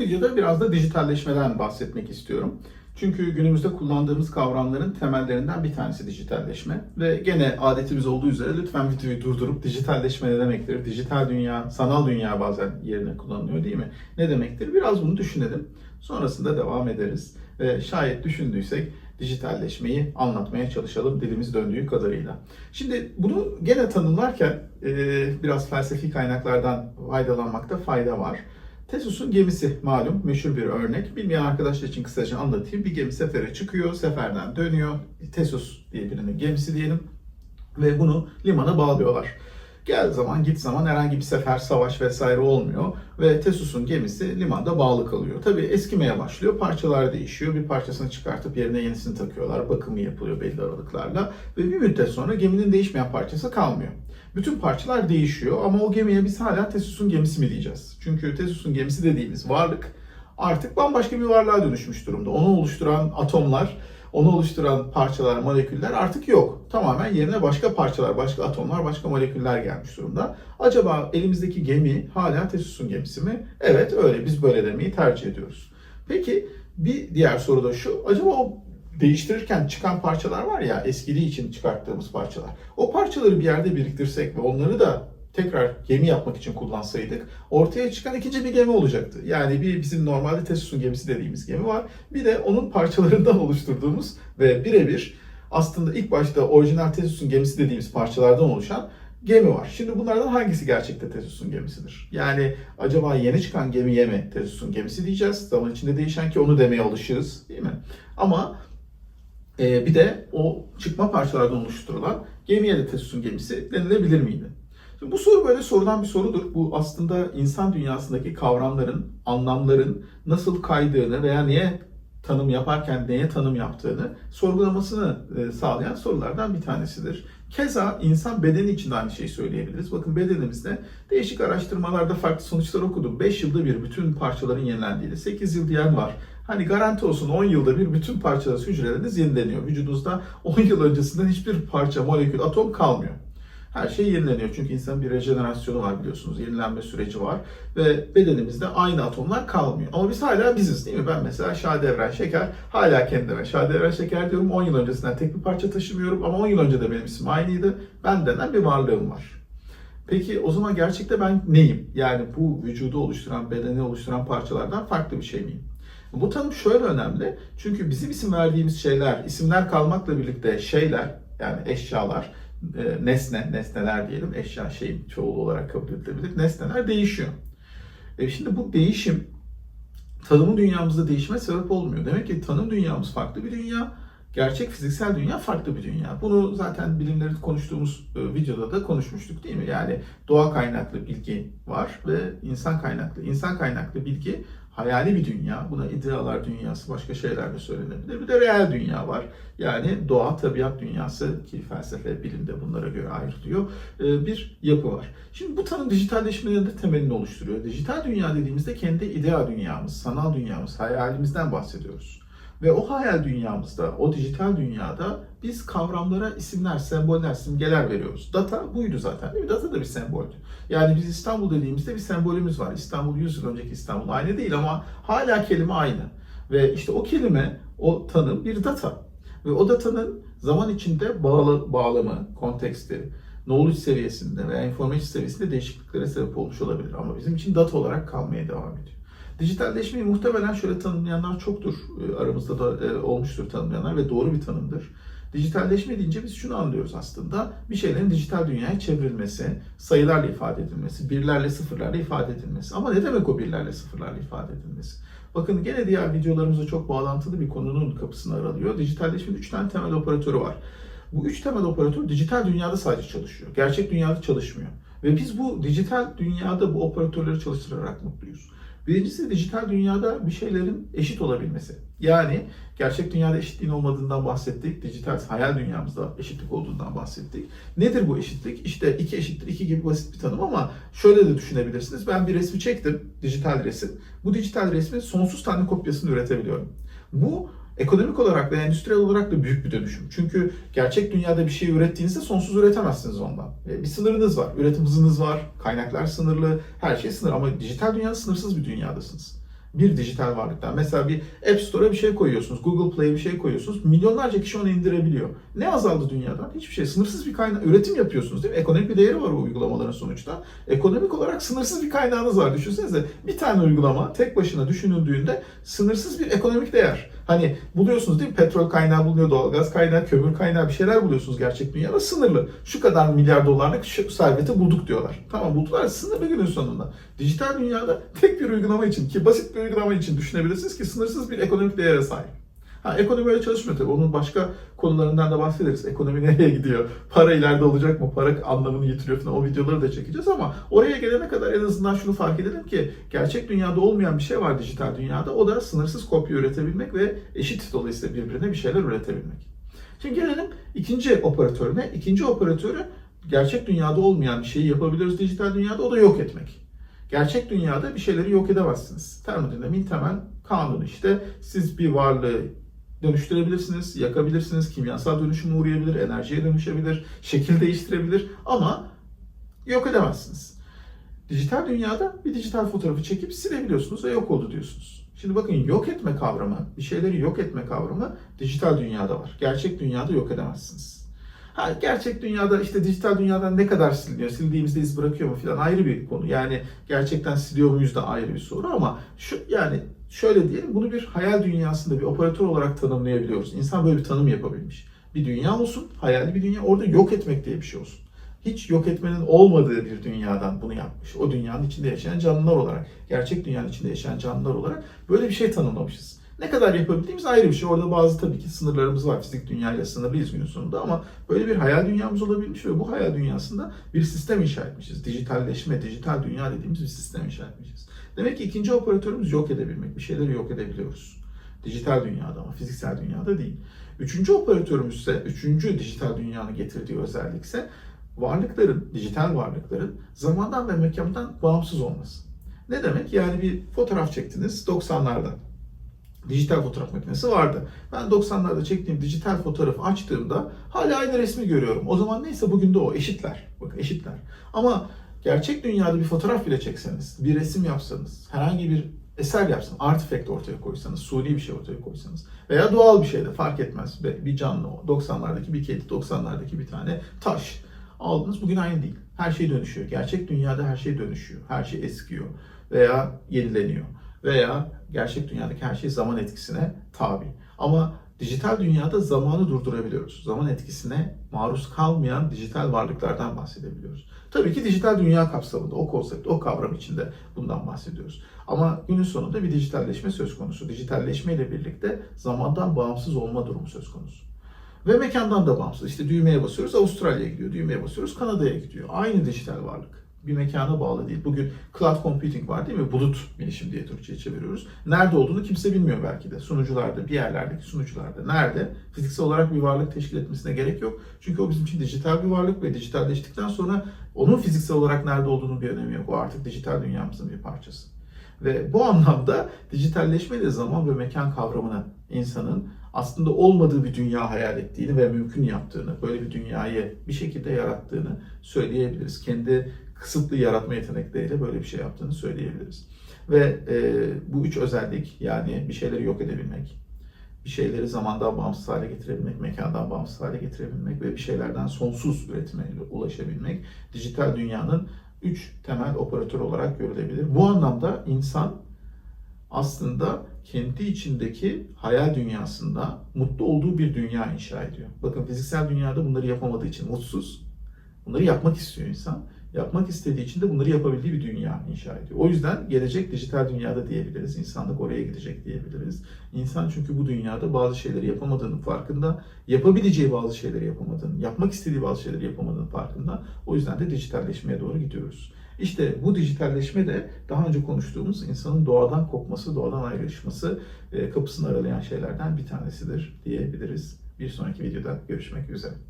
videoda biraz da dijitalleşmeden bahsetmek istiyorum. Çünkü günümüzde kullandığımız kavramların temellerinden bir tanesi dijitalleşme. Ve gene adetimiz olduğu üzere lütfen videoyu durdurup dijitalleşme ne demektir? Dijital dünya, sanal dünya bazen yerine kullanılıyor değil mi? Ne demektir? Biraz bunu düşünelim. Sonrasında devam ederiz. Ve şayet düşündüysek dijitalleşmeyi anlatmaya çalışalım dilimiz döndüğü kadarıyla. Şimdi bunu gene tanımlarken biraz felsefi kaynaklardan faydalanmakta fayda var. Tesus'un gemisi malum meşhur bir örnek. Bilmeyen arkadaşlar için kısaca anlatayım. Bir gemi sefere çıkıyor, seferden dönüyor. Tesus diye birinin gemisi diyelim. Ve bunu limana bağlıyorlar. Gel zaman git zaman herhangi bir sefer, savaş vesaire olmuyor. Ve Tesus'un gemisi limanda bağlı kalıyor. Tabii eskimeye başlıyor, parçalar değişiyor. Bir parçasını çıkartıp yerine yenisini takıyorlar. Bakımı yapılıyor belli aralıklarla. Ve bir müddet sonra geminin değişmeyen parçası kalmıyor. Bütün parçalar değişiyor ama o gemiye biz hala Tesus'un gemisi mi diyeceğiz? Çünkü Tesus'un gemisi dediğimiz varlık artık bambaşka bir varlığa dönüşmüş durumda. Onu oluşturan atomlar, onu oluşturan parçalar, moleküller artık yok. Tamamen yerine başka parçalar, başka atomlar, başka moleküller gelmiş durumda. Acaba elimizdeki gemi hala Tesus'un gemisi mi? Evet öyle. Biz böyle demeyi tercih ediyoruz. Peki bir diğer soru da şu. Acaba o değiştirirken çıkan parçalar var ya eskiliği için çıkarttığımız parçalar. O parçaları bir yerde biriktirsek ve onları da tekrar gemi yapmak için kullansaydık ortaya çıkan ikinci bir gemi olacaktı. Yani bir bizim normalde Tesus'un gemisi dediğimiz gemi var. Bir de onun parçalarından oluşturduğumuz ve birebir aslında ilk başta orijinal Tesus'un gemisi dediğimiz parçalardan oluşan gemi var. Şimdi bunlardan hangisi gerçekte Tesus'un gemisidir? Yani acaba yeni çıkan gemiye mi Tesus'un gemisi diyeceğiz? Zaman içinde değişen ki onu demeye alışırız değil mi? Ama ee, bir de o çıkma parçalardan oluşturulan gemiye de Tesus'un gemisi denilebilir miydi? Şimdi bu soru böyle sorulan bir sorudur. Bu aslında insan dünyasındaki kavramların, anlamların nasıl kaydığını veya niye tanım yaparken neye tanım yaptığını sorgulamasını e, sağlayan sorulardan bir tanesidir. Keza insan bedeni için de aynı şeyi söyleyebiliriz. Bakın bedenimizde değişik araştırmalarda farklı sonuçlar okudum. 5 yılda bir bütün parçaların yenilendiğini, 8 yıl diyen var. Hani garanti olsun 10 yılda bir bütün parçalarınız, hücreleriniz yenileniyor. Vücudunuzda 10 yıl öncesinden hiçbir parça, molekül, atom kalmıyor. Her şey yenileniyor çünkü insanın bir rejenerasyonu var biliyorsunuz. Yenilenme süreci var ve bedenimizde aynı atomlar kalmıyor. Ama biz hala biziz değil mi? Ben mesela Şadi Evren Şeker hala kendime Şadi Evren Şeker diyorum. 10 yıl öncesinden tek bir parça taşımıyorum ama 10 yıl önce de benim ismim aynıydı. Ben denen bir varlığım var. Peki o zaman gerçekte ben neyim? Yani bu vücudu oluşturan, bedeni oluşturan parçalardan farklı bir şey miyim? Bu tanım şöyle önemli. Çünkü bizim isim verdiğimiz şeyler, isimler kalmakla birlikte şeyler, yani eşyalar, e, nesne, nesneler diyelim, eşya şeyin çoğulu olarak kabul edilebilir. Nesneler değişiyor. E şimdi bu değişim tanımı dünyamızda değişime sebep olmuyor. Demek ki tanım dünyamız farklı bir dünya, gerçek fiziksel dünya farklı bir dünya. Bunu zaten bilimleri konuştuğumuz e, videoda da konuşmuştuk değil mi? Yani doğa kaynaklı bilgi var ve insan kaynaklı. İnsan kaynaklı bilgi hayali bir dünya. Buna idealar dünyası, başka şeyler de söylenebilir. Bir de reel dünya var. Yani doğa, tabiat dünyası ki felsefe, bilim de bunlara göre ayrılıyor. e, Bir yapı var. Şimdi bu tanım dijitalleşmenin de temelini oluşturuyor. Dijital dünya dediğimizde kendi idea dünyamız, sanal dünyamız, hayalimizden bahsediyoruz. Ve o hayal dünyamızda, o dijital dünyada biz kavramlara isimler, semboller, simgeler veriyoruz. Data buydu zaten değil mi? Data da bir semboldü. Yani biz İstanbul dediğimizde bir sembolümüz var. İstanbul 100 yıl önceki İstanbul aynı değil ama hala kelime aynı. Ve işte o kelime, o tanım bir data. Ve o datanın zaman içinde bağlı, bağlamı, konteksti, knowledge seviyesinde veya information seviyesinde değişikliklere sebep olmuş olabilir. Ama bizim için data olarak kalmaya devam ediyor. Dijitalleşmeyi muhtemelen şöyle tanımlayanlar çoktur. E, Aramızda da e, olmuştur tanımlayanlar ve doğru bir tanımdır. Dijitalleşme deyince biz şunu anlıyoruz aslında. Bir şeylerin dijital dünyaya çevrilmesi, sayılarla ifade edilmesi, birlerle sıfırlarla ifade edilmesi. Ama ne demek o birlerle sıfırlarla ifade edilmesi? Bakın gene diğer videolarımızda çok bağlantılı bir konunun kapısını aralıyor. Dijitalleşmenin üç tane temel operatörü var. Bu üç temel operatör dijital dünyada sadece çalışıyor. Gerçek dünyada çalışmıyor. Ve biz bu dijital dünyada bu operatörleri çalıştırarak mutluyuz. Birincisi dijital dünyada bir şeylerin eşit olabilmesi. Yani gerçek dünyada eşitliğin olmadığından bahsettik. Dijital hayal dünyamızda eşitlik olduğundan bahsettik. Nedir bu eşitlik? İşte iki eşittir iki gibi basit bir tanım ama şöyle de düşünebilirsiniz. Ben bir resmi çektim, dijital resim. Bu dijital resmin sonsuz tane kopyasını üretebiliyorum. Bu ekonomik olarak ve endüstriyel olarak da büyük bir dönüşüm. Çünkü gerçek dünyada bir şey ürettiğinizde sonsuz üretemezsiniz ondan. E, Bir sınırınız var, üretim hızınız var, kaynaklar sınırlı, her şey sınır. Ama dijital dünyada sınırsız bir dünyadasınız. Bir dijital varlıktan. Mesela bir App Store'a bir şey koyuyorsunuz, Google Play'e bir şey koyuyorsunuz. Milyonlarca kişi onu indirebiliyor. Ne azaldı dünyada? Hiçbir şey. Sınırsız bir kaynak, üretim yapıyorsunuz değil mi? Ekonomik bir değeri var o uygulamaların sonuçta. Ekonomik olarak sınırsız bir kaynağınız var. Düşünsenize bir tane uygulama tek başına düşünüldüğünde sınırsız bir ekonomik değer. Hani buluyorsunuz değil mi? Petrol kaynağı bulunuyor, doğalgaz kaynağı, kömür kaynağı bir şeyler buluyorsunuz gerçek dünyada. Sınırlı. Şu kadar milyar dolarlık şu serveti bulduk diyorlar. Tamam buldular sınırlı günün sonunda. Dijital dünyada tek bir uygulama için ki basit bir uygulama için düşünebilirsiniz ki sınırsız bir ekonomik değere sahip. Ha, ekonomi öyle çalışmıyor tabii. Onun başka konularından da bahsederiz. Ekonomi nereye gidiyor? Para ileride olacak mı? Para anlamını yitiriyor falan. O videoları da çekeceğiz ama oraya gelene kadar en azından şunu fark edelim ki gerçek dünyada olmayan bir şey var dijital dünyada. O da sınırsız kopya üretebilmek ve eşit dolayısıyla birbirine bir şeyler üretebilmek. Şimdi gelelim ikinci operatörüne. İkinci operatörü gerçek dünyada olmayan bir şeyi yapabiliyoruz dijital dünyada. O da yok etmek. Gerçek dünyada bir şeyleri yok edemezsiniz. Termodinamiğin temel kanunu işte. Siz bir varlığı dönüştürebilirsiniz, yakabilirsiniz, kimyasal dönüşüme uğrayabilir, enerjiye dönüşebilir, şekil değiştirebilir ama yok edemezsiniz. Dijital dünyada bir dijital fotoğrafı çekip silebiliyorsunuz ve yok oldu diyorsunuz. Şimdi bakın yok etme kavramı, bir şeyleri yok etme kavramı dijital dünyada var. Gerçek dünyada yok edemezsiniz. Ha, gerçek dünyada işte dijital dünyadan ne kadar siliniyor, sildiğimizde iz bırakıyor mu falan ayrı bir konu. Yani gerçekten siliyor muyuz da ayrı bir soru ama şu yani şöyle diyelim bunu bir hayal dünyasında bir operatör olarak tanımlayabiliyoruz. İnsan böyle bir tanım yapabilmiş. Bir dünya olsun, hayali bir dünya, orada yok etmek diye bir şey olsun. Hiç yok etmenin olmadığı bir dünyadan bunu yapmış. O dünyanın içinde yaşayan canlılar olarak, gerçek dünyanın içinde yaşayan canlılar olarak böyle bir şey tanımlamışız. Ne kadar yapabildiğimiz ayrı bir şey. Orada bazı tabii ki sınırlarımız var. Fizik dünyayla sınırlıyız günün sonunda ama böyle bir hayal dünyamız olabilmiş ve bu hayal dünyasında bir sistem inşa etmişiz. Dijitalleşme, dijital dünya dediğimiz bir sistem inşa etmişiz. Demek ki ikinci operatörümüz yok edebilmek. Bir şeyleri yok edebiliyoruz. Dijital dünyada ama fiziksel dünyada değil. Üçüncü operatörümüz ise, üçüncü dijital dünyanın getirdiği özellik ise varlıkların, dijital varlıkların zamandan ve mekandan bağımsız olması. Ne demek? Yani bir fotoğraf çektiniz 90'larda dijital fotoğraf makinesi vardı. Ben 90'larda çektiğim dijital fotoğrafı açtığımda hala aynı resmi görüyorum. O zaman neyse bugün de o eşitler. Bakın eşitler. Ama gerçek dünyada bir fotoğraf bile çekseniz, bir resim yapsanız, herhangi bir eser yapsanız, artifact ortaya koysanız, suni bir şey ortaya koysanız veya doğal bir şey de fark etmez. Bir canlı, 90'lardaki bir kedi, 90'lardaki bir tane taş aldınız bugün aynı değil. Her şey dönüşüyor. Gerçek dünyada her şey dönüşüyor. Her şey eskiyor veya yenileniyor veya gerçek dünyadaki her şey zaman etkisine tabi. Ama dijital dünyada zamanı durdurabiliyoruz. Zaman etkisine maruz kalmayan dijital varlıklardan bahsedebiliyoruz. Tabii ki dijital dünya kapsamında o konsept, o kavram içinde bundan bahsediyoruz. Ama günün sonunda bir dijitalleşme söz konusu. Dijitalleşme ile birlikte zamandan bağımsız olma durumu söz konusu. Ve mekandan da bağımsız. İşte düğmeye basıyoruz Avustralya'ya gidiyor, düğmeye basıyoruz Kanada'ya gidiyor. Aynı dijital varlık bir mekana bağlı değil. Bugün cloud computing var değil mi? Bulut bilişim diye Türkçe'ye çeviriyoruz. Nerede olduğunu kimse bilmiyor belki de. Sunucularda, bir yerlerdeki sunucularda. Nerede? Fiziksel olarak bir varlık teşkil etmesine gerek yok. Çünkü o bizim için dijital bir varlık ve dijitalleştikten sonra onun fiziksel olarak nerede olduğunu bir önemi yok. O artık dijital dünyamızın bir parçası. Ve bu anlamda dijitalleşme de zaman ve mekan kavramını insanın aslında olmadığı bir dünya hayal ettiğini ve mümkün yaptığını, böyle bir dünyayı bir şekilde yarattığını söyleyebiliriz. Kendi kısıtlı yaratma yetenekleriyle böyle bir şey yaptığını söyleyebiliriz. Ve e, bu üç özellik yani bir şeyleri yok edebilmek, bir şeyleri zamandan bağımsız hale getirebilmek, mekandan bağımsız hale getirebilmek ve bir şeylerden sonsuz üretime ulaşabilmek dijital dünyanın üç temel operatör olarak görülebilir. Bu anlamda insan aslında kendi içindeki hayal dünyasında mutlu olduğu bir dünya inşa ediyor. Bakın fiziksel dünyada bunları yapamadığı için mutsuz. Bunları yapmak istiyor insan yapmak istediği için de bunları yapabildiği bir dünya inşa ediyor. O yüzden gelecek dijital dünyada diyebiliriz. İnsanlık oraya gidecek diyebiliriz. İnsan çünkü bu dünyada bazı şeyleri yapamadığının farkında, yapabileceği bazı şeyleri yapamadığını, yapmak istediği bazı şeyleri yapamadığının farkında. O yüzden de dijitalleşmeye doğru gidiyoruz. İşte bu dijitalleşme de daha önce konuştuğumuz insanın doğadan kopması, doğadan ayrışması kapısını aralayan şeylerden bir tanesidir diyebiliriz. Bir sonraki videoda görüşmek üzere.